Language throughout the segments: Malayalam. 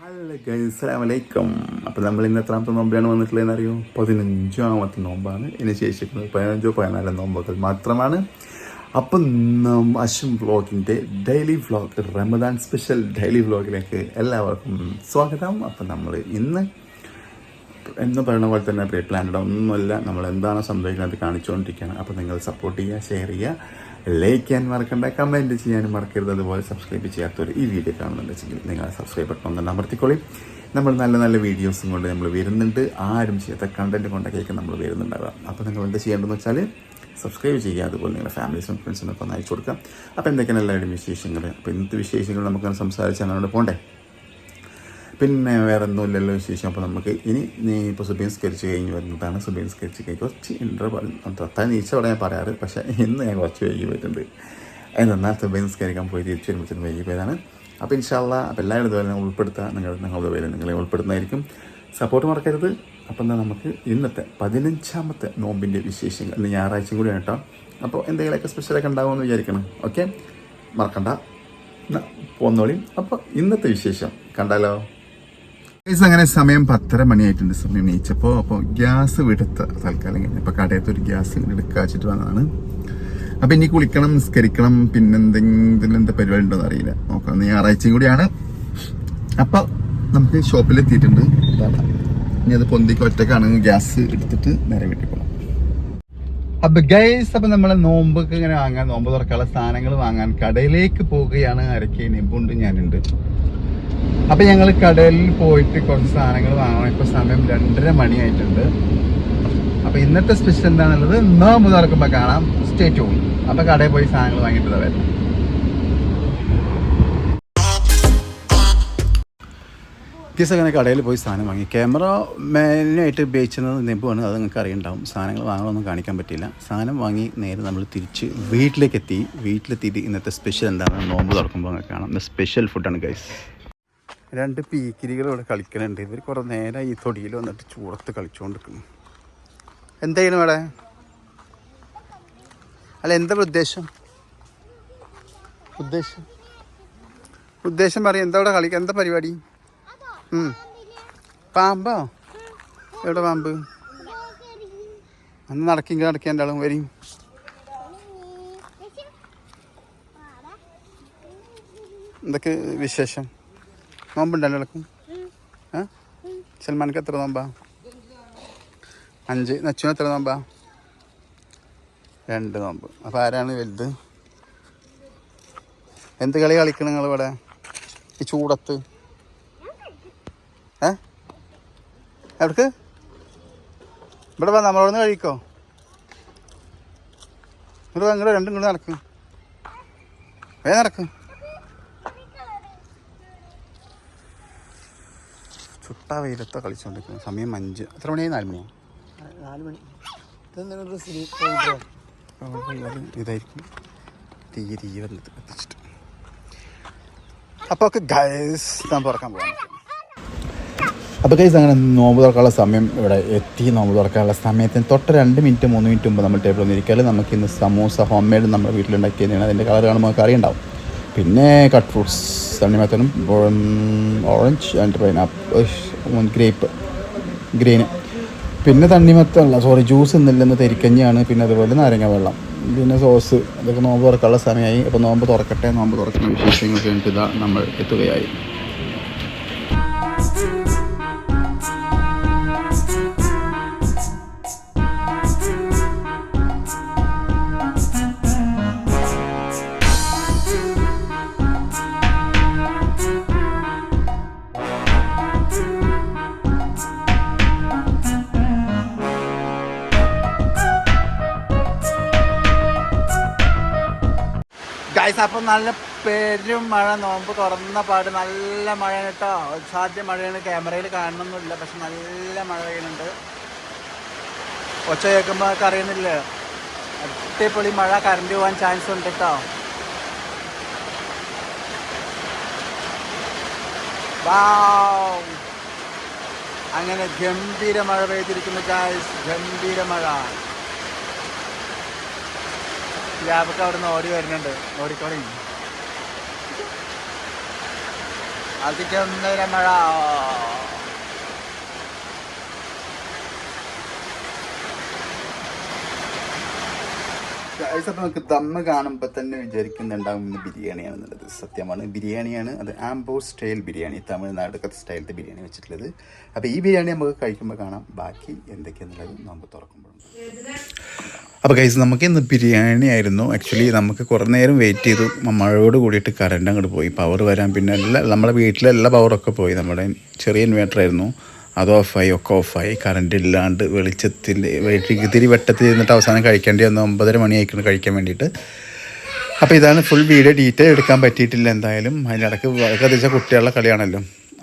ഹലോ അസ്സലാമലൈക്കും അപ്പോൾ നമ്മൾ ഇന്ന് എത്രാമത്തെ നോമ്പാണ് വന്നിട്ടുള്ളതെന്ന് അറിയോ? പതിനഞ്ചാമത്തെ നോമ്പാണ്. ഇനി ശേഷിക്കുന്നത് പതിനഞ്ചോ പതിനാലോ നോമ്പുകൾ മാത്രമാണ്. അപ്പം Ashwam വ്ളോഗിന്റെ daily vlog Ramadan special daily വ്ളോഗിലേക്ക് എല്ലാവർക്കും സ്വാഗതം. അപ്പം നമ്മൾ ഇന്ന് എന്ന് പറയുന്ന പോലെ തന്നെ പ്രീ പ്ലാൻഡ് ഒന്നുമല്ല. നമ്മൾ എന്താണ് സംഭവിക്കുന്നത് കാണിച്ചുകൊണ്ടിരിക്കുകയാണ്. അപ്പോൾ നിങ്ങൾ സപ്പോർട്ട് ചെയ്യുക ഷെയർ ചെയ്യുക ലൈക്ക് ചെയ്യാൻ മറക്കണ്ട കമന്റ് ചെയ്യാനും മറക്കരുത്. അതുപോലെ സബ്സ്ക്രൈബ് ചെയ്യാത്തവർ ഈ വീഡിയോ കാണുന്നുണ്ടെങ്കിൽ നിങ്ങൾ സബ്സ്ക്രൈബ് ബട്ടൺ ഒന്ന് അമർത്തിക്കോളി. നമ്മൾ നല്ല നല്ല വീഡിയോസും കൊണ്ട് നമ്മൾ വരുന്നുണ്ട്. ആരും ചെയ്യാത്ത കണ്ടന്റ് കൊണ്ടൊക്കെയൊക്കെ നമ്മൾ വരുന്നുണ്ടാവുക. അപ്പോൾ നിങ്ങൾ എന്ത് ചെയ്യേണ്ടതെന്ന് വെച്ചാൽ സബ്സ്ക്രൈബ് ചെയ്യുക. അതുപോലെ നിങ്ങളുടെ ഫാമിലീസും ഫ്രണ്ട്സിനൊക്കെ ഒന്ന് അയച്ചു കൊടുക്കുക. അപ്പോൾ എന്തൊക്കെയാണ് എല്ലാവരുടെയും വിശേഷങ്ങൾ? അപ്പോൾ ഇന്നത്തെ വിശേഷങ്ങൾ നമുക്കൊന്ന് സംസാരിച്ച് അങ്ങോട്ട് പോകണ്ടേ പിന്നെ വേറെ ഒന്നുമില്ലല്ലോ വിശേഷം. അപ്പോൾ നമുക്ക് ഇനി നീ ഇപ്പോൾ സുബീൻ സ്കെച്ച് കഴിഞ്ഞ് വരുന്നതാണ്. സുബീൻ സ്കെച്ച് കഴിഞ്ഞ് കുറച്ച് ഇന്റർവൽ തൊട്ടാൽ നീച്ച അവിടെ ഞാൻ പറയാറ്. പക്ഷേ ഇന്ന് ഞാൻ കുറച്ച് വൈകി പോയിട്ടുണ്ട്. എന്നാൽ സുബീൻ സ്കരിക്കാൻ പോയി തിരിച്ചു വരുമ്പോഴത്തേനും വൈകി പോയതാണ്. അപ്പോൾ ഇൻഷാല്ല അപ്പോൾ എല്ലാവരും ഇതുപോലെ ഉൾപ്പെടുത്തുക നിങ്ങൾ നിങ്ങളുടെ പേര് നിങ്ങളെ ഉൾപ്പെടുന്നതായിരിക്കും സപ്പോർട്ട് മറക്കരുത്. അപ്പം എന്നാൽ നമുക്ക് ഇന്നത്തെ പതിനഞ്ചാമത്തെ നോമ്പിന്റെ വിശേഷങ്ങൾ. ഇന്ന് ഞായറാഴ്ചയും കൂടി കേട്ടോ. അപ്പോൾ എന്തെങ്കിലുമൊക്കെ സ്പെഷ്യലൊക്കെ ഉണ്ടാകുമെന്ന് വിചാരിക്കണം. ഓക്കെ മറക്കണ്ട. പോന്നോളിയും പോന്നോളി. അപ്പോൾ ഇന്നത്തെ വിശേഷം കണ്ടാലോ? ഗൈസ് അങ്ങനെ സമയം പത്തര മണിയായിട്ടുണ്ട്. സമയം നീച്ചപ്പോൾ അപ്പോൾ ഗ്യാസ് വിടുത്ത തൽക്കാലം കഴിഞ്ഞു. അപ്പോൾ കടയത്ത് ഒരു ഗ്യാസ് എടുക്കുക വെച്ചിട്ട് വന്നതാണ്. അപ്പോൾ ഇനി കുളിക്കണം നിസ്കരിക്കണം പിന്നെ എന്തെങ്കിലും എന്താ പരിപാടി ഉണ്ടോ അറിയില്ല. നോക്കാം. ഞായറാഴ്ചയും കൂടിയാണ്. അപ്പോൾ നമുക്ക് ഷോപ്പിലെത്തിയിട്ടുണ്ട്. ഇനി അത് പൊന്തിക്ക് ഒറ്റക്കാണ് ഗ്യാസ് എടുത്തിട്ട് നേരെ വീട്ടിൽ പോകണം അപ്പൊ ഗൈസ് അപ്പൊ നമ്മളെ നോമ്പൊക്കെ ഇങ്ങനെ വാങ്ങാൻ നോമ്പ് തുറക്കാനുള്ള സാധനങ്ങൾ വാങ്ങാൻ കടയിലേക്ക് പോവുകയാണ്. അരക്കെ നെബുണ്ട് ഞാനുണ്ട്. അപ്പൊ ഞങ്ങൾ കടലിൽ പോയിട്ട് കുറച്ച് സാധനങ്ങൾ വാങ്ങണം. ഇപ്പൊ സമയം രണ്ടര മണിയായിട്ടുണ്ട്. അപ്പൊ ഇന്നത്തെ സ്പെഷ്യൽ എന്താണെന്നുള്ളത് മുതൽ തുറക്കുമ്പോ കാണാം. സ്റ്റേറ്റ് പോകും അപ്പൊ കടയിൽ പോയി സാധനങ്ങൾ വാങ്ങിയിട്ട് വരാം ദിവസം അങ്ങനെ കടയിൽ പോയി സാധനം വാങ്ങി. ക്യാമറ മെയിനായിട്ട് ഉപയോഗിച്ചത് നെബുവാണ്. അത് നിങ്ങൾക്ക് അറിയണ്ടാവും. സാധനങ്ങൾ വാങ്ങണമെന്നും കാണിക്കാൻ പറ്റില്ല സാധനം വാങ്ങി നേരെ നമ്മൾ തിരിച്ച് വീട്ടിലേക്ക് എത്തി വീട്ടിലെത്തിയിട്ട് ഇന്നത്തെ സ്പെഷ്യൽ എന്താണ് നോമ്പ് തുറക്കുമ്പോൾ കാണാം. ഇന്ന് സ്പെഷ്യൽ ഫുഡാണ് ഗൈസ് രണ്ട് പീക്കിരികൾ ഇവിടെ കളിക്കുന്നുണ്ട് ഇവർ കുറേ നേരം ഈ തൊടിയിൽ വന്നിട്ട് ചൂടത്ത് കളിച്ചുകൊണ്ടിരിക്കുന്നു എന്തായാലും ഇവിടെ അല്ല എന്താ ഉദ്ദേശം? ഉദ്ദേശം? ഉദ്ദേശം പറയും എന്താ ഇവിടെ കളിക്കുക എന്താ പരിപാടി. പാമ്പോ? എവിടെ പാമ്പ്? അന്ന് നടക്കിങ്ക നടക്കുക എന്റെ ആളും വരും. എന്തൊക്കെ വിശേഷം? നോമ്പുണ്ടല്ലോ ഇളക്കും സൽമാനക്ക് എത്ര നോമ്പാ? അഞ്ച്. നച്ചുന് എത്ര നോമ്പാ? രണ്ട് നോമ്പ്. അപ്പോൾ ആരാണ് വലുത്? എന്ത് കളി കളിക്കണം നിങ്ങൾ ഇവിടെ ഈ ചൂടത്ത്? ഏ? എവിടക്ക്? ഇവിടെ വാ നമ്മളവിടെ നിന്ന് കഴിക്കോ? ഇവിടെ ഇങ്ങോട്ട് രണ്ടും ഇങ്ങോട്ട് നടക്കും. വേ നടക്കും. ചുട്ട വെയിലത്ത് കളിച്ചോണ്ടിരിക്കുന്നു. സമയം അഞ്ച്. എത്ര മണിയായി നാല് മണിയാ? നാല് മണി. ഇതായിരിക്കും. തീ തീ വന്നിട്ട് കത്തിച്ചിട്ട് അപ്പോൾ ഒക്കെ ഗൈസ് ഞാൻ തുറക്കാൻ പോകാം അപ്പോൾ ഗൈസ് അങ്ങനെ നോമ്പ് തുറക്കാനുള്ള സമയം ഇവിടെ എത്തി. നോമ്പ് തുറക്കാനുള്ള സമയത്തിന് തൊട്ട് രണ്ട് മിനിറ്റ് മൂന്ന് മിനിറ്റ് മുമ്പ് നമ്മൾ ടേബിൾ വന്നിരിക്കാൽ നമുക്ക് ഇന്ന് സമൂസ ഹോം മെയ്ഡ് നമ്മുടെ വീട്ടിലുണ്ടാക്കിയതാണ്. അതിന്റെ കളർ കാണുമ്പോൾ നമുക്ക് അറിയുണ്ടാവും പിന്നെ cut fruits തണ്ണിമത്തനും orange and pineapple grape green പിന്നെ തണ്ണിമത്തല്ല സോറി ജ്യൂസ് ഇന്നില്ലെന്ന് തെരിക്കഞ്ഞാണ് പിന്നെ അതുപോലെ നാരങ്ങ വെള്ളം. പിന്നെ സോസ് ഇതൊക്കെ നോമ്പ് തുറക്കാനുള്ള സമയമായി. അപ്പോൾ നോമ്പ് തുറക്കട്ടെ നോമ്പ് തുറക്കുന്ന വിശേഷങ്ങൾ കഴിഞ്ഞിട്ട് ഇതാ നമ്മൾ എത്തുകയായി. ഗൈസ് അപ്പം നല്ല പെരും മഴ നോമ്പ് തുറന്ന പാട് നല്ല മഴയാണ് കേട്ടോ. സാധ്യ മഴയാണ് ക്യാമറയിൽ കാണണമെന്നില്ല പക്ഷെ നല്ല മഴ പെയ്യുന്നുണ്ട്. ഒച്ച കേൾക്കുമ്പോൾ ഒക്കെ അറിയുന്നില്ല. അടിപൊളി മഴ കറണ്ട് പോകാൻ ചാൻസ് ഉണ്ട് കേട്ടോ. അങ്ങനെ ഗംഭീര മഴ പെയ്തിരിക്കുന്നു ഗായ്സ് ഗംഭീര മഴ. ലാബൊക്കെ അവിടെ നിന്ന് ഓടി വരുന്നുണ്ട്. ഓടിക്കോളി. അതിക്കൊന്നര മഴ നമുക്ക് ദമ്മ് കാണുമ്പോൾ തന്നെ വിചാരിക്കുന്നുണ്ടാവും ബിരിയാണിയാണെന്നുള്ളത്. സത്യമാണ്. ബിരിയാണിയാണ് അത് ആംബോ സ്റ്റൈൽ ബിരിയാണി തമിഴ്നാടൊക്കെ സ്റ്റൈലത്തെ ബിരിയാണി വെച്ചിട്ടുള്ളത്. അപ്പോൾ ഈ ബിരിയാണി നമുക്ക് കഴിക്കുമ്പോൾ കാണാം. ബാക്കി എന്തൊക്കെയാണെന്നുള്ളത് നമുക്ക് തുറക്കുമ്പോൾ അപ്പോൾ കൈസ് നമുക്ക് ഇന്ന് ബിരിയാണി ആയിരുന്നു. ആക്ച്വലി നമുക്ക് കുറേ നേരം വെയിറ്റ് ചെയ്തു. മഴയോട് കൂടിയിട്ട് കറണ്ട് അങ്ങോട്ട് പോയി. പവർ വരാൻ പിന്നെ എല്ലാ നമ്മുടെ വീട്ടിലെ എല്ലാ പവറൊക്കെ പോയി. നമ്മുടെ ചെറിയ ഇൻവേർട്ടർ ആയിരുന്നു. അത് ഓഫായി ഒക്കെ ഓഫായി കറണ്ട് ഇല്ലാണ്ട് വെളിച്ചത്തിൽ ഇത്തിരി വെട്ടത്തിൽ ഇരുന്നിട്ട് അവസാനം കഴിക്കേണ്ടി വന്നു. ഒമ്പതര മണിയായിക്കണം കഴിക്കാൻ വേണ്ടിയിട്ട്. അപ്പോൾ ഇതാണ് ഫുൾ വീഡിയോ ഡീറ്റെയിൽ എടുക്കാൻ പറ്റിയിട്ടില്ല എന്തായാലും. അതിനിടയ്ക്ക് ഏകദേശം കുട്ടികളുടെ കളിയാണല്ലോ.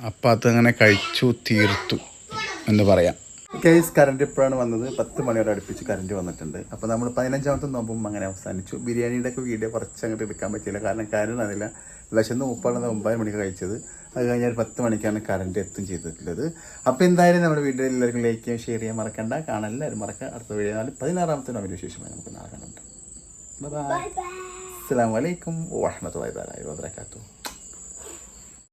അപ്പോൾ അതങ്ങനെ കഴിച്ചു തീർത്തു എന്ന് പറയാം. കേസ് കറണ്ട് ഇപ്പോഴാണ് വന്നത്. പത്ത് മണിയോടെ അടുപ്പിച്ച് കറണ്ട് വന്നിട്ടുണ്ട്. അപ്പോൾ നമ്മൾ പതിനഞ്ചാമത്തെ നോമ്പും അങ്ങനെ അവസാനിച്ചു. ബിരിയാണിയുടെ ഒക്കെ വീഡിയോ കുറച്ച് അങ്ങോട്ട് എടുക്കാൻ പറ്റിയില്ല. കാരണം കാര്യം അതില്ല വിശന്ന് മുപ്പാണെന്ന് ഒമ്പത് മണിക്ക് കഴിച്ചത്. അത് കഴിഞ്ഞാൽ ഒരു പത്ത് മണിക്കാണ് കറണ്ട് എത്തും ചെയ്തിട്ടുള്ളത്. അപ്പോൾ എന്തായാലും നമ്മുടെ വീഡിയോ എല്ലാവർക്കും ലൈക്ക് ചെയ്യാൻ ഷെയർ ചെയ്യാൻ മറക്കണ്ട. കാണാൻ എല്ലാവരും മറക്കുക. അടുത്ത വീഡിയോ പതിനാറാമത്തെ നോമ്പിന് വിശേഷമായി നമുക്ക് നാളെ കാണുന്നുണ്ട് ബൈ അസ്സാം വലൈക്കും വാഹമത്ത് വാഹമത്തല്ലാ വാബർക്കാത്തു